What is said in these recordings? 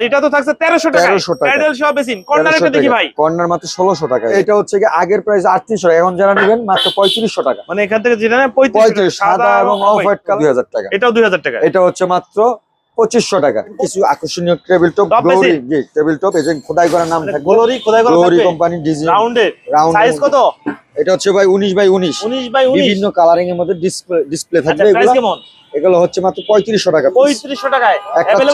এটা তো থাকছে তেরোশো টাকা 1300 টাকা। প্যাডেল সহ বেসিন। কর্নার একটা দেখি ভাই। কর্নার মাত্র ষোলোশো টাকা এটা হচ্ছে কি আগের প্রাইস আটত্রিশশো এখন যারা নেবেন মাত্র পঁয়ত্রিশশো টাকা। মানে এখান থেকে যেটা পঁয়ত্রিশ পঁয়ত্রিশ সাদা এবং অফ হোয়াইট কালার। দুই হাজার টাকা। এটাও দুই হাজার টাকা এটা হচ্ছে মাত্র পঁচিশশো টাকা। কিছু আকর্ষণীয় table top glory table top এই যে খোদাই করা নাম থাকবে। গ্লোরি কোথায় গ্লোরি কোম্পানি ডিজাইন রাউন্ডে রাউন্ড সাইজ কত? এটা হচ্ছে ভাই উনিশ বাই উনিশ। উনিশ বাই উনিশ। বিভিন্ন কালারিং এর মধ্যে ডিসপ্লে ডিসপ্লে আচ্ছা থাকবে। প্রাইস এগুলো কেমন? এগুলো হচ্ছে মাত্র পঁয়ত্রিশশো টাকা পঁয়ত্রিশশো টাকায়।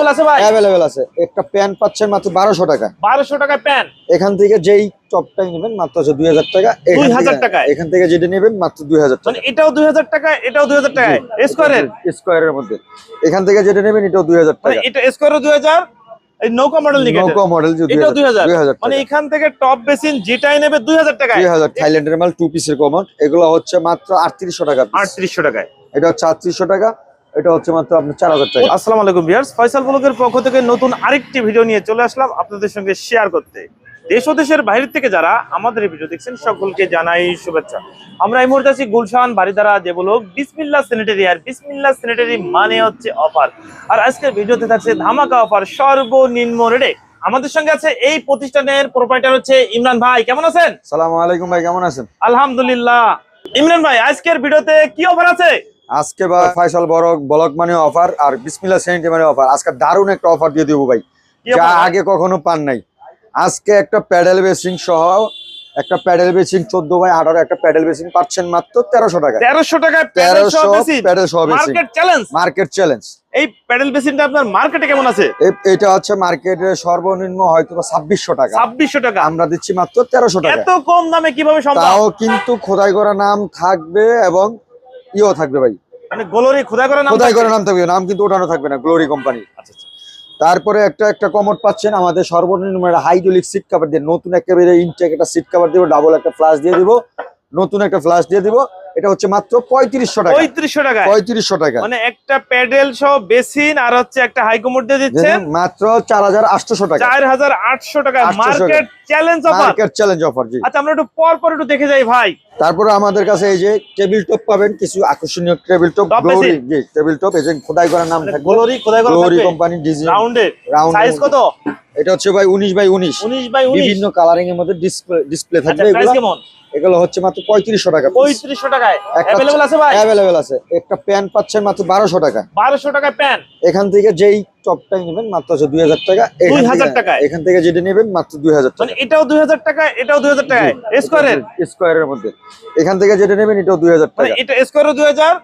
আছে ভাই? অ্যাভেলেবেল আছে। একটা প্যান্ট পাচ্ছেন মাত্র বারোশো টাকা। বারোশো টাকায় প্যান এখান থেকে যেই টপটাই নেবেন মাত্র আছে দুই হাজার টাকা। 2000 থেকে- টাকায়? এখান থেকে যেটা নেবেন মাত্র দুই হাজার টাকা। এটাও দুই হাজার টাকা এটাও দুই হাজার টাকায়? স্কোয়ারের স্কোয়ারের মধ্যে। এখান থেকে যেটা নেবেন এটাও দুই হাজার মানে টাকা। এটা স্কোয়ারও দুই হাজার এই নৌকা মডেল নিকে নৌকা মডেল এটাও দুই হাজার। দুই হাজার মানে এখান থেকে টপ বেসিন যেটাই নেবে দুই হাজার দুই হাজার। থাইল্যান্ডের মাল টু পিসের কমট এগুলো হচ্ছে মাত্র আটত্রিশশো টাকা। আটত্রিশশো টাকায়। এটা হচ্ছে আটত্রিশশো টাকা। এটা হচ্ছে মাত্র আপনার চার হাজার টাকা। আসসালামু আলাইকুম ফয়সাল ব্লগের পক্ষ থেকে নতুন আরেকটি ভিডিও নিয়ে চলে আসলাম আপনাদের সঙ্গে শেয়ার করতে। দেশ ও দেশের বাইরে থেকে যারা আমাদের এই ভিডিও দেখছেন সকলকে জানাই শুভেচ্ছা। আমরা এই মুহূর্তে আছি গুলশান বাড়িধারা যে ব্লক বিসমিল্লা স্যানিটারি আর বিসমিল্লা স্যানিটারি মানে হচ্ছে অফার আর আজকের ভিডিওতে থাকছে ধামাকা অফার সর্বনিম্ন রেটে আমাদের সঙ্গে আছে এই প্রতিষ্ঠানের প্রোপাইটার হচ্ছে ইমরান ভাই কেমন আছেন? সালাম আলাইকুম ভাই কেমন আছেন? আলহামদুলিল্লাহ। ইমরান ভাই আজকের ভিডিওতে কি অফার আছে? আজকে বা ফয়সাল বড় ব্লক মানে অফার আর বিসমিল্লা সেন্টি মানে অফার আজকে দারুণ একটা অফার দিয়ে দিব ভাই। যা আগে কখনো পান নাই। আজকে একটা প্যাডেল বেসিং সহ একটা প্যাডেল বেসিং চোদ্দ বাই আঠারো একটা প্যাডেল বেসিং পাচ্ছেন মাত্র তেরোশো টাকা তেরোশো টাকা তেরোশো প্যাডেল সহ মার্কেট চ্যালেঞ্জ মার্কেট চ্যালেঞ্জ এই প্যাডেল বেসিনটা আপনার মার্কেটে কেমন আছে? এটা হচ্ছে মার্কেটের সর্বনিম্ন হয়তো ছাব্বিশশো টাকা। ছাব্বিশশো টাকা। আমরা দিচ্ছি মাত্র তেরোশো টাকা। এত কম দামে কীভাবে সম্ভব? তাও কিন্তু খোদাই করা নাম থাকবে এবং ইও থাকবে ভাই। মানে গ্লোরি খোদাই করে নাম খোদাই করে নাম থাকবে নাম কিন্তু ওঠানো থাকবে না গ্লোরি কোম্পানি। আচ্ছা, আচ্ছা। তারপরে একটা একটা কমোড পাচ্ছেন আমাদের সর্বনিম্ন হাইড্রোলিক সিট কভার দিয়ে নতুন একেবারে ইনটেক একটা সিট কভার দিব ডাবল একটা ফ্লাশ দিয়ে দিব। নতুন একটা ফ্লাশ দিয়ে দিব। এটা হচ্ছে মাত্র পঁয়ত্রিশশো টাকা। পঁয়ত্রিশশো টাকা। পঁয়ত্রিশশো টাকা। মানে একটা প্যাডেল সহ বেসিন আর হচ্ছে একটা হাইকোমোড দিয়ে দিচ্ছেন। মাত্র চার হাজার আটশোশো টাকা। চার হাজার আটশো টাকা। 800 টাকা। Market challenge offer market challenge offer জি। আচ্ছা আমরা একটু পর পর একটু দেখে যাই ভাই। তারপরে আমাদের কাছে এই যে টেবিল টপ পাবেন কিছু আকর্ষণীয় টেবিল টপ গ্লোরি জি টেবিল টপ এই যে খোদাই করার নাম থাকবে। গোলরি খোদা করে গ্লোরি কোম্পানি ডিজাইন রাউন্ডে রাউন্ড সাইজ কত? এটা হচ্ছে ভাই উনিশ বাই উনিশ। উনিশ বাই উনিশ। বিভিন্ন কালারিং এর মধ্যে ডিসপ্লে ডিসপ্লে আচ্ছা থাকবে। এগুলো কেমন? এগুলো হচ্ছে মাত্র পঁয়ত্রিশশো টাকা পঁয়ত্রিশশো টাকায়। একটা অ্যাভেলেবল আছে ভাই? অ্যাভেলেবেল আছে। একটা প্যান্ট পাচ্ছেন মাত্র বারোশো টাকা। বারোশো টাকায় প্যান। এখান থেকে যেই টপটাই নেবেন মাত্র দুই হাজার টাকা। এখান 2000 থেকে- টাকায়? এখান থেকে যেটা নেবেন মাত্র দুই হাজার মানে টাকা এটাও দুই হাজার টাকা এটাও দুই হাজার টাকায়। স্কোয়ারের স্কোয়ারের মধ্যে। এখান থেকে যেটা নেবেন এটাও দুই হাজার মানে টাকা। এটা স্কোয়ারও দুই হাজার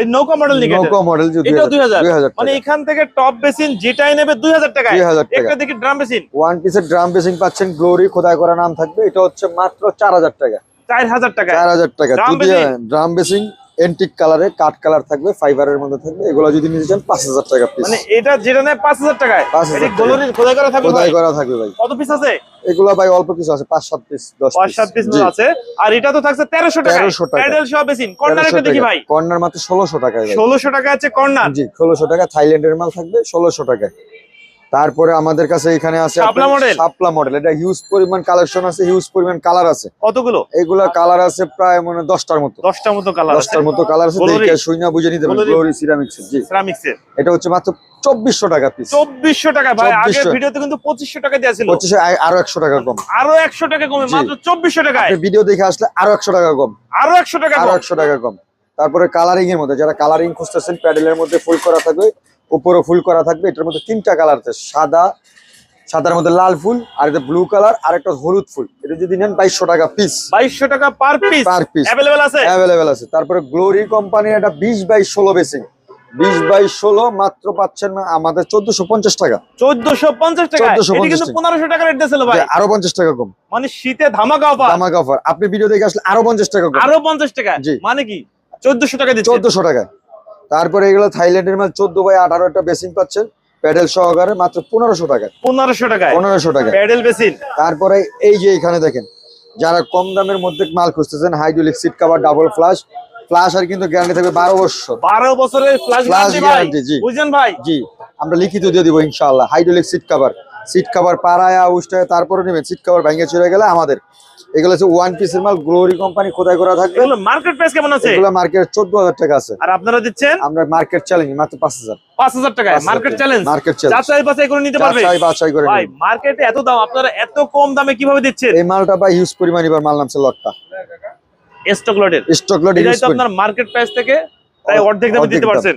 এই নৌকা মডেল নিকে নৌকা মডেল এটাও দুই হাজার দুই হাজার। মানে এখান থেকে টপ বেসিন যেটাই নেবে দুই হাজার টাকায়। দুই হাজার টাকা। একটা দেখি ড্রাম বেসিন ওয়ান পিসের ড্রাম বেসিং পাচ্ছেন গ্লোরি খোদাই করা নাম থাকবে। এটা হচ্ছে মাত্র চার হাজার টাকা। চার হাজার টাকায়। টাকা। Drum ড্রাম বেসিং এন্টিক কালারে কাঠ কালার থাকবে ফাইবারের মধ্যে থাকবে। এগুলো যদি নিতে চান পাঁচ হাজার টাকা পিস মানে এটা যেটা নেয় পাঁচ হাজার টাকায়। 5,000 এটা টাকা। খোদাই করা থাকবে খোদাই ভাই? করা থাকবে ভাই। কত পিস আছে? এগুলো ভাই অল্প কিছু আছে পাঁচ সাত পিস দশ পাঁচ সাত পিস আছে। আর এটা তো থাকছে তেরোশো টাকা 1300 টাকা। প্যাডেল সহ বেসিন। কর্নার একটা দেখি ভাই। কর্নার মাত্র ষোলোশো টাকায় ভাই। ষোলোশো টাকা আছে কর্নার। জি ষোলোশো টাকা থাইল্যান্ডের মাল থাকবে ষোলোশো টাকায়। তারপরে আমাদের কাছে এখানে আছে শাপলা? সাপলা মডেল এটা হিউজ পরিমাণ কালেকশন আছে হিউজ পরিমাণ কালার আছে। কতগুলো? এগুলা কালার আছে প্রায় মানে দশটার মতো। দশটার মতো কালার দশটার মতো কালার আছে শুইনা বুঝে নিতে পারবেন? গ্লোরি সিরামিক্স জি। সিরামিক্স এটা হচ্ছে মাত্র চব্বিশশো টাকা পিস চব্বিশশো টাকা ভাই আগের ভিডিওতে কিন্তু পঁচিশশো টাকা আরও একশো টাকা কম। আরও একশো টাকা কমে মাত্র চব্বিশশো আপনি ভিডিও দেখে আসলে আরও একশো টাকা কম। আরও একশো টাকা আরও একশো টাকা কম। তারপরে কালারিং এর মধ্যে যারা কালারিং খুঁজতেছেন প্যাডেলের মধ্যে ফুল করা থাকবে উপরে ফুল করা থাকবে এটার মধ্যে তিনটা কালার আছে সাদা সাদার মধ্যে লাল ফুল আর এটা ব্লু কালার আর একটা হলুদ ফুল। এটা যদি নেন বাইশশো টাকা পিস বাইশশো টাকা per piece per piece available আছে? অ্যাভেলেবেল আছে। তারপরে গ্লোরি কোম্পানির একটা বিশ বাই ষোলো বেসিং বিশ বাই ষোলো মাত্র পাচ্ছেন না আমাদের চোদ্দশো পঞ্চাশ টাকা। চোদ্দশো পঞ্চাশ টাকা? 1450 এটা কিন্তু টাকা। পনেরোশো টাকা রেট দিয়েছিল ভাই। আরও পঞ্চাশ টাকা কম। মানে শীতে ধামাকা অফার জামা অফার আপনি ভিডিও দেখে আসলে আরও পঞ্চাশ টাকা কম। আরও পঞ্চাশ টাকা। মানে কি? চোদ্দশো টাকা চোদ্দশো টাকা। তারপরে এগুলো থাইল্যান্ডের মাল চোদ্দ বাই আঠারো একটা বেসিং পাচ্ছেন। প্যাডেল সহকারে মাত্র পনেরোশো টাকা। পনেরোশো টাকায়? পনেরোশো টাকা প্যাডেল বেসিন? তারপরে এই যে এখানে দেখেন যারা কম দামের মধ্যে মাল খুঁজতেছেন hydraulic seat cover double flush. Flush আর কিন্তু গ্যারান্টি থাকবে বারো বছর। বারো বছরের ফ্লাশ গ্যারান্টি জি। ভাই? জি আমরা লিখিত দিয়ে দিব ইনশাল্লাহ hydraulic seat cover. Seat cover পাড়ায়া উষ্টায় তারপরে নেবেন সিট কাভার ভেঙে চলে গেলে আমাদের। এগুলো হচ্ছে ওয়ান পিসের মাল গ্লোরি কোম্পানি কোথায় করা থাকবে? এগুলো মার্কেট প্রাইস কেমন আছে? এগুলো মার্কেট চোদ্দ হাজার টাকা আছে। আর আপনারা দিচ্ছেন? আমরা মার্কেট চ্যালেঞ্জ মাত্র পাঁচ হাজার। পাঁচ হাজার টাকায়? মার্কেট চ্যালেঞ্জ মার্কেট চ্যালেঞ্জ যাচাই বাছাই করে নিতে পারবে? বাছাই বাছাই করে ভাই মার্কেটে এত দাম আপনারা এত কম দামে কীভাবে দিচ্ছেন? এই মালটা বা ইউজ পরিমাণ এবার মাল নামছে লটটা। স্টক লটের স্টক লট এটাই ইউজ তো আপনার মার্কেট প্রাইস থেকে প্রায় অর্ধেক দামে দিতে। পারছেন।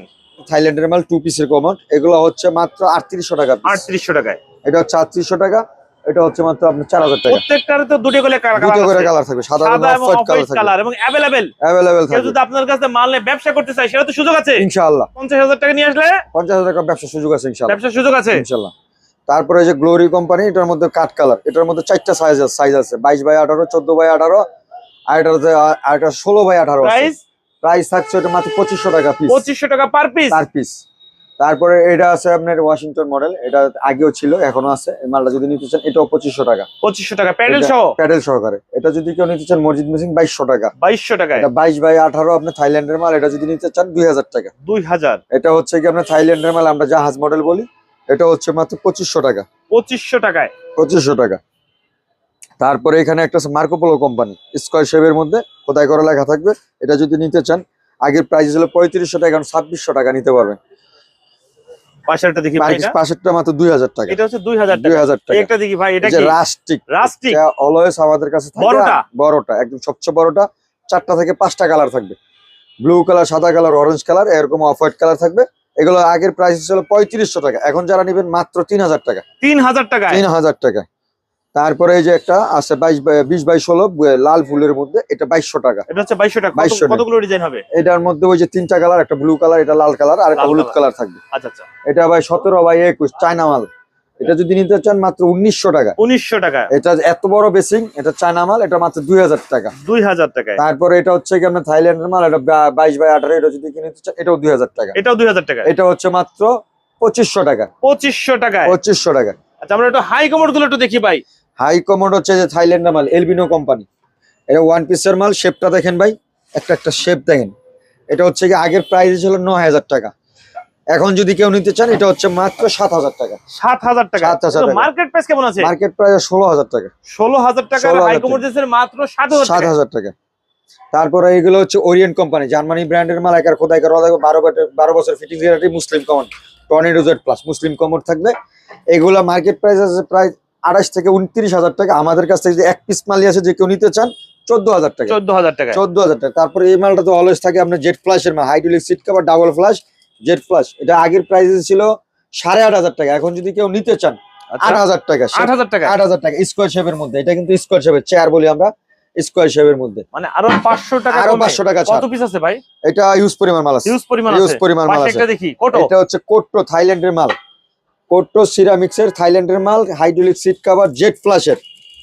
থাইল্যান্ডের মাল টু পিসের কমন এগুলো হচ্ছে মাত্র আটত্রিশশো টাকা piece। আটত্রিশশো টাকায়। এটা হচ্ছে আটত্রিশশো টাকা এটা হচ্ছে মাত্র আপনার চার হাজার টাকা। প্রত্যেকটার তো দুটো করে কালার দুটো করে কালার থাকবে সাদা সাদা এবং হোয়াইট কালার থাকবে। কালার এবং থাকবে যদি আপনার কাছে মাল নিয়ে ব্যবসা করতে চাই সেটা তো সুযোগ আছে। ইনশাআল্লাহ। পঞ্চাশ হাজার টাকা নিয়ে আসলে পঞ্চাশ হাজার টাকা ব্যবসার সুযোগ আছে ইনশাআল্লাহ। ব্যবসার সুযোগ আছে। ইনশাআল্লাহ। তারপরে যে গ্লোরি কোম্পানি এটার মধ্যে কাঠ কালার এটার মধ্যে চারটা সাইজ আছে সাইজ আছে। বাইশ বাই আঠারো চোদ্দ বাই আঠারো আর এটাতে আর এটা ষোলো বাই আঠারো প্রাইস প্রাইস থাকছে এটা মাত্র পঁচিশশো টাকা পিস পঁচিশশো টাকা পার পিস পার পিস তারপরে এটা আছে আপনার ওয়াশিংটন মডেল এটা আগেও ছিল এখনও আছে। মালটা যদি নিতে চান এটাও পঁচিশশো টাকা। পঁচিশশো টাকা প্যাডেল সহ? প্যাডেল সহকারে। এটা যদি কেউ নিতে চান মসজিদ মেশিন বাইশশো টাকা। বাইশশো টাকা এটা বাইশ বাই আঠারো আপনার থাইল্যান্ডের মাল এটা যদি নিতে চান দুই হাজার টাকা। দুই হাজার? এটা হচ্ছে কি আপনার থাইল্যান্ডের মাল আমরা জাহাজ মডেল বলি। এটা হচ্ছে মাত্র পঁচিশশো টাকা। পঁচিশশো টাকায়? পঁচিশশো টাকা। তারপরে এখানে একটা মার্কোপোলো কোম্পানি স্কোয়ার শেপের মধ্যে কোথায় করা লেখা থাকবে। এটা যদি নিতে চান আগের প্রাইস ছিল পঁয়ত্রিশশো টাকা এখন ছাব্বিশশো টাকা নিতে পারবেন। পাশেরটা দেখি ভাই পাশেরটা মাত্র দুই হাজার টাকা। এটা হচ্ছে টাকা। হাজার টাকা। একটা দেখি ভাই এটা এই কি? রাস্টিক। রাস্টিক? অলওয়েজ আমাদের কাছে থাকে। বড়টা? বড়টা একদম সবচেয়ে বড়টা। চারটা থেকে পাঁচটা কালার থাকবে। ব্লু কালার সাদা কালার অরেঞ্জ কালার এরকম অফ হোয়াইট কালার থাকবে। এগুলো আগের প্রাইস ছিল পঁয়ত্রিশশো টাকা। এখন যারা নেবেন মাত্র তিন হাজার টাকা। তিন হাজার টাকা তিন হাজার টাকা তারপরে এই যে একটা আছে বাইশ বাই- বিশ বাইশ ষোলো লাল ফুলের মধ্যে এটা বাইশশো টাকা। এটা হচ্ছে বাইশশো টাকা। কত- 2200 টাকা। কতগুলো ডিজাইন হবে? এটার মধ্যে ওই যে তিনটা কালার একটা ব্লু কালার এটা লাল কালার আর একটা হলুদ কালার থাকবে। আচ্ছা আচ্ছা। এটা ভাই সতেরো বাই একুশ চায়না মাল। এটা যদি নিতে চান মাত্র উনিশশো টাকা। উনিশশো টাকা। এটা এত বড় বেসিং এটা চায়না মাল এটা মাত্র দুই হাজার টাকা। দুই হাজার টাকা তারপরে এটা হচ্ছে কি আপনার থাইল্যান্ডের মাল এটা বাইশ বাই আঠারো এটা যদি কিনে চান এটাও দুই হাজার টাকা। এটাও দুই হাজার টাকা এটা হচ্ছে মাত্র পঁচিশশো টাকা। পঁচিশশো টাকা পঁচিশশো টাকা। আচ্ছা আমরা একটু হাই কমোডগুলো একটু দেখি ভাই। হাই কমোড হচ্ছে যে থাইল্যান্ডের মাল এলবিনো কোম্পানি। এটা ওয়ান পিসের মাল শেপটা দেখেন ভাই একটা একটা শেপ দেখেন। এটা হচ্ছে কি আগের প্রাইস ছিল ন হাজার টাকা। এখন যদি কেউ নিতে চান এটা হচ্ছে মাত্র সাত হাজার টাকা। সাত হাজার টাকা। 7,000 টাকা। মার্কেট প্রাইস কেমন আছে? মার্কেট প্রাইস ষোলো হাজার টাকা। ষোলো হাজার টাকা 16,000 হাই কমোড দিয়েছে মাত্র সাত হাজার সাত টাকা। তারপরে এগুলো হচ্ছে ওরিয়েন্ট কোম্পানি জার্মানি ব্র্যান্ডের মাল একার খোদাই করা বারো বারো বছর ফিটিং গ্যারান্টি মুসলিম কমন টর্নেডো জেড প্লাস মুসলিম কমন থাকবে। এগুলা মার্কেট প্রাইস আছে প্রায় আঠাশ থেকে উনত্রিশ হাজার টাকা। আমাদের কাছ থেকে যে এক পিস মালি আছে যে কেউ নিতে চান চোদ্দ হাজার টাকা। চোদ্দ হাজার টাকা। চোদ্দ হাজার টাকা। তারপরে এই মালটা তো অলওয়েজ থাকে আপনার ফ্লাশের মাল hydraulic seat cover double flush এটা আগের প্রাইস ছিল সাড়ে আট হাজার টাকা। এখন যদি কেউ নিতে চান আট হাজার টাকা আট হাজার টাকা। আট হাজার টাকা। স্কোয়ার শেপের মধ্যে। এটা কিন্তু স্কোয়ার শেপের চেয়ার বলি আমরা স্কোয়ার শেপের মধ্যে। মানে আরও পাঁচশো টাকা আরও কমে। 500 টাকা কত পিস আছে ভাই? এটা ইউজ পরিমাণ মাল আছে। হিউজ পরিমাণ ইউজ পরিমাণ মাল আছে। দেখি কোটো এটা হচ্ছে কোট্টো থাইল্যান্ডের মাল। কোট্টো সিরামিক্সের থাইল্যান্ডের মাল হাইড্রোলিক সিট কাভার জেট ফ্লাশের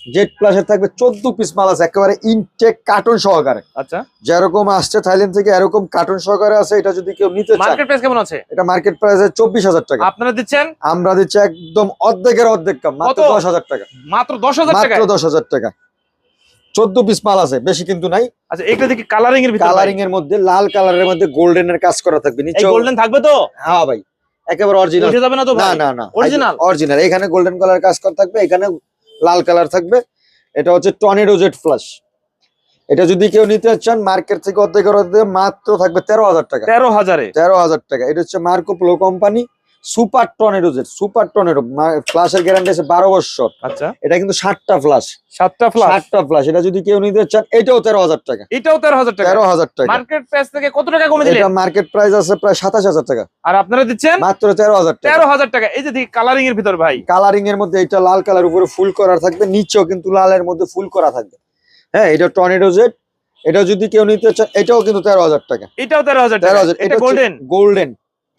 জেট ফ্লাশের থাকবে চোদ্দ পিস মাল আছে একেবারে ইনটেক কার্টুন সহকারে। আচ্ছা। যেরকম আসছে থাইল্যান্ড থেকে এরকম কার্টুন সহকারে আছে এটা যদি কেউ নিতে চান মার্কেট প্রাইস কেমন আছে? এটা মার্কেট প্রাইস চব্বিশ হাজার টাকা। আপনারা দিচ্ছেন? আমরা দিচ্ছি একদম অর্ধেকের অর্ধেক কম মাত্র কত? দশ হাজার টাকা। মাত্র দশ হাজার টাকা মাত্র দশ হাজার টাকা। চোদ্দ পিস মাল আছে বেশি কিন্তু নাই। আচ্ছা এটা দেখি কালারিং এর ভিতরে কালারিং এর মধ্যে লাল কালারের মধ্যে গোল্ডেন এর কাজ করা থাকবে নিচে গোল্ডেন থাকবে তো? হ্যাঁ ভাই। একেবারে অরিজিনাল যাবে না তো না না না। অরিজিনাল অরিজিনাল এখানে গোল্ডেন কালার কাজ করা থাকবে এখানে লাল কালার থাকবে। এটা হচ্ছে টর্নেডো জেট ফ্লাশ এটা যদি কেউ নিতে চান মার্কেট থেকে অর্ধেক মাত্র থাকবে তেরো হাজার টাকা। তেরো হাজারে? তেরো হাজার টাকা। এটা হচ্ছে Marco Polo company super jet super tornado ফ্লাশের guarantee আছে বারো বছর। আচ্ছা। এটা কিন্তু ষাটটা ফ্লাশ সাতটা ফ্লাশ ষাটটা ফ্লাশ এটা যদি কেউ নিতে চান এটাও তেরো হাজার টাকা। এটাও তেরো হাজার টাকা? তেরো হাজার টাকা। মার্কেট প্রাইস থেকে কত টাকা কমে দিলেন মার্কেট প্রাইস আছে প্রায় সাতাশ হাজার টাকা। আর আপনারা দিচ্ছেন? মাত্র তেরো হাজার টাকা। তেরো হাজার টাকা। এই যে দেখি কালারিং এর ভিতর ভাই। কালারিং এর মধ্যে এটা লাল কালার উপরে ফুল করা থাকবে নিচেও কিন্তু লালের মধ্যে ফুল করা থাকবে। হ্যাঁ এটা টর্নেডো জেট এটা যদি কেউ নিতে চান এটাও কিন্তু তেরো হাজার টাকা। এটাও তেরো হাজার তেরো টাকা হাজার। এটা গোল্ডেন গোল্ডেন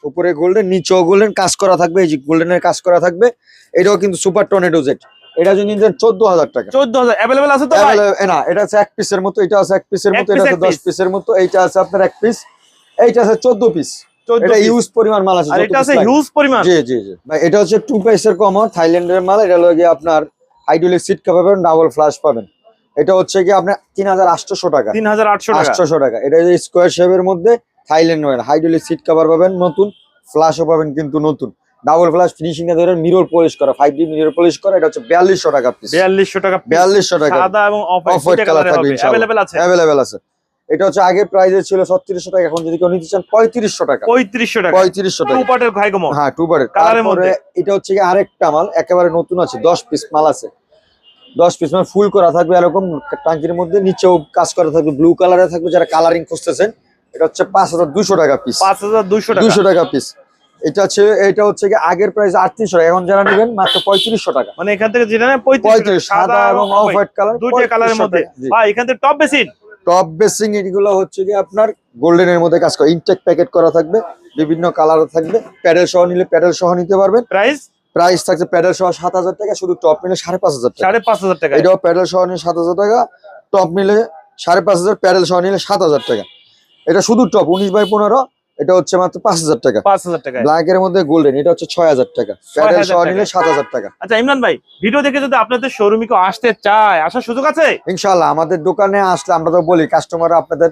উপরে গোল্ডেন নিচেও গোল্ডেন কাজ করা থাকবে এই যে গোল্ডেনের কাজ করা থাকবে। এটাও কিন্তু সুপার টর্নেডো জেট এটা যদি চোদ্দ হাজার টাকা। চোদ্দ হাজার। অ্যাভেলেবেল আছে তো ভাই? না এটা আছে এক পিসের মতো এটা আছে এক পিসের মতো এটা আছে এক দশ piece। পিসের মতো এইটা আছে আপনার এক পিস এইটা আছে চোদ্দ পিস এটা ইউজ পরিমাণ মাল আছে আর এটা আছে লাগে। হিউজ পরিমাণ। জি জি জি। ভাই এটা হচ্ছে টু পিসের কমন থাইল্যান্ডের মাল এটা হলো গিয়ে আপনার হাইড্রোলিক সিট পাবেন ডাবল ফ্লাশ পাবেন। এটা হচ্ছে কি আপনার তিন হাজার আটশোশো টাকা। তিন হাজার আটশো টাকা। আটশোশো টাকা। এটা স্কোয়ার শেপের মধ্যে থাইল্যান্ড মাল হাইড্রোলিক সিট কভার পাবেন নতুন ফ্লাশও পাবেন কিন্তু নতুন। ডাবল ফ্লাশ ফিনিশিং এ ধরেন মিরর পলিশ করা ফাইভ ডি মিরর পলিশ করা এটা হচ্ছে বিয়াল্লিশশো টাকা পিস বিয়াল্লিশশো টাকা বিয়াল্লিশশো টাকা সাদা এবং অফ থাকবে অ্যাভেলেবেল আছে? অ্যাভেলেবেল আছে। এটা হচ্ছে আগে প্রাইজে ছিল ছত্রিশশো টাকা এখন যদি কেউ নিতে চান পঁয়ত্রিশশো টাকা। পঁয়ত্রিশশো টাকা। পঁয়ত্রিশশো টাকা। হ্যাঁ টু এর তারপরে এটা হচ্ছে কি আরেকটা মাল একেবারে নতুন আছে দশ পিস মাল আছে। দশ পিস মাল ফুল করা থাকবে এরকম টাঙ্কির মধ্যে নিচেও কাজ করা থাকবে ব্লু কালারে থাকবে যারা কালারিং খুঁজতেছেন এটা হচ্ছে পাঁচ হাজার দুশো টাকা পিস পাঁচ হাজার টাকা। দুশো টাকা পিস এটা হচ্ছে এটা হচ্ছে কি আগের প্রাইস আটত্রিশশো টাকা এখন যারা নেবেন মাত্র পঁয়ত্রিশশো টাকা। মানে এখান থেকে যেটা পঁয়ত্রিশ পঁয়ত্রিশ সাদা এবং অফ হোয়াইট কালার দুইটা কালারের মধ্যে। এখান থেকে টপ বেসিন টপ বেসিং এগুলো হচ্ছে কি আপনার গোল্ডেন এর মধ্যে কাজ করে। ইনটেক প্যাকেট করা থাকবে বিভিন্ন কালার থাকবে। প্যাডেল সহ নিলে প্যাডেল সহ নিতে পারবেন। প্রাইস প্রাইস থাকছে প্যাডেল সহ সাত হাজার টাকা শুধু টপ নিলে সাড়ে পাঁচ হাজার টাকা। সাড়ে পাঁচ হাজার টাকা। এটাও প্যাডেল সহ নিলে সাত হাজার টাকা টপ নিলে সাড়ে পাঁচ হাজার প্যাডেল সহ নিলে সাত হাজার টাকা। এটা শুধু টপ উনিশ বাই পনেরো এটা হচ্ছে মাত্র পাঁচ হাজার টাকা। পাঁচ হাজার টাকা ব্ল্যাক এর মধ্যে গোল্ডেন এটা হচ্ছে ছয় হাজার টাকা। প্যাডেল 6,000 সহ নিলে সাত হাজার টাকা। আচ্ছা ইমরান ভাই ভিডিও দেখে যদি আপনাদের শোরুমে কেউ আসতে চায় আসার সুযোগ আছে? ইনশাল্লাহ আমাদের দোকানে আসলে আমরা তো বলি কাস্টমার আপনাদের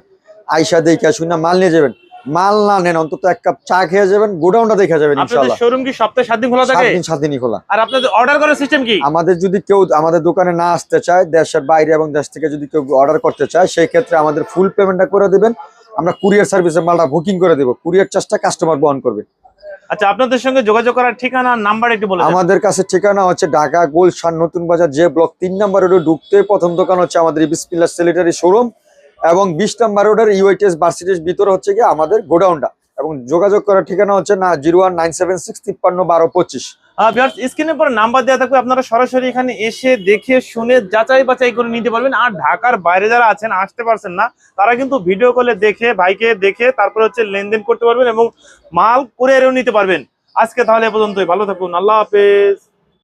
আইসা দেখে শুনে মাল নিয়ে যাবেন। মাল না নেন অন্তত এক কাপ চা খেয়ে যাবেন গোডাউনটা দেখে যাবেন আপনাদের ইনশাল্লাহ শোরুম কি সপ্তাহে সাত দিন খোলা সাত থাকে দিন সাত দিনই খোলা। আর আপনাদের অর্ডার করার সিস্টেম কি? আমাদের যদি কেউ আমাদের দোকানে না আসতে চায় দেশের বাইরে এবং দেশ থেকে যদি কেউ অর্ডার করতে চায় সেই ক্ষেত্রে আমাদের ফুল পেমেন্টটা করে দিবেন। আমরা কুরিয়ার সার্ভিসে মালটা বুকিং করে দেবো। কুরিয়ার চার্জটা কাস্টমার বহন করবে। আচ্ছা আপনাদের সঙ্গে যোগাযোগ করার ঠিকানা নাম্বার একটু বলে দেন। আমাদের কাছে ঠিকানা হচ্ছে ঢাকা গুলশান নতুন বাজার যে ব্লক তিন নাম্বার রোডে ঢুকতে প্রথম দোকান হচ্ছে আমাদের বিসমিল্লা সেলিটারি শোরুম এবং বিশ নাম্বার রোডের ইউআইটিএস ভার্সিটির ভিতরে হচ্ছে কি আমাদের গোডাউনটা। এবং যোগাযোগ করার ঠিকানা হচ্ছে না zero one nine seven six তিপ্পান্ন বারো পঁচিশ। স্ক্রিনের পর নাম্বার দেওয়া থাকবে। আপনারা সরাসরি এখানে এসে দেখে শুনে যাচাই বাছাই করে নিতে পারবেন। আর ঢাকার বাইরে যারা আছেন, আসতে পারছেন না, তারা কিন্তু ভিডিও কলে দেখে, ভাইকে দেখে তারপর হচ্ছে লেনদেন করতে পারবেন এবং মাল করে নিতে পারবেন। আজকে তাহলে এ পর্যন্তই। ভালো থাকুন। আল্লাহ হাফেজ।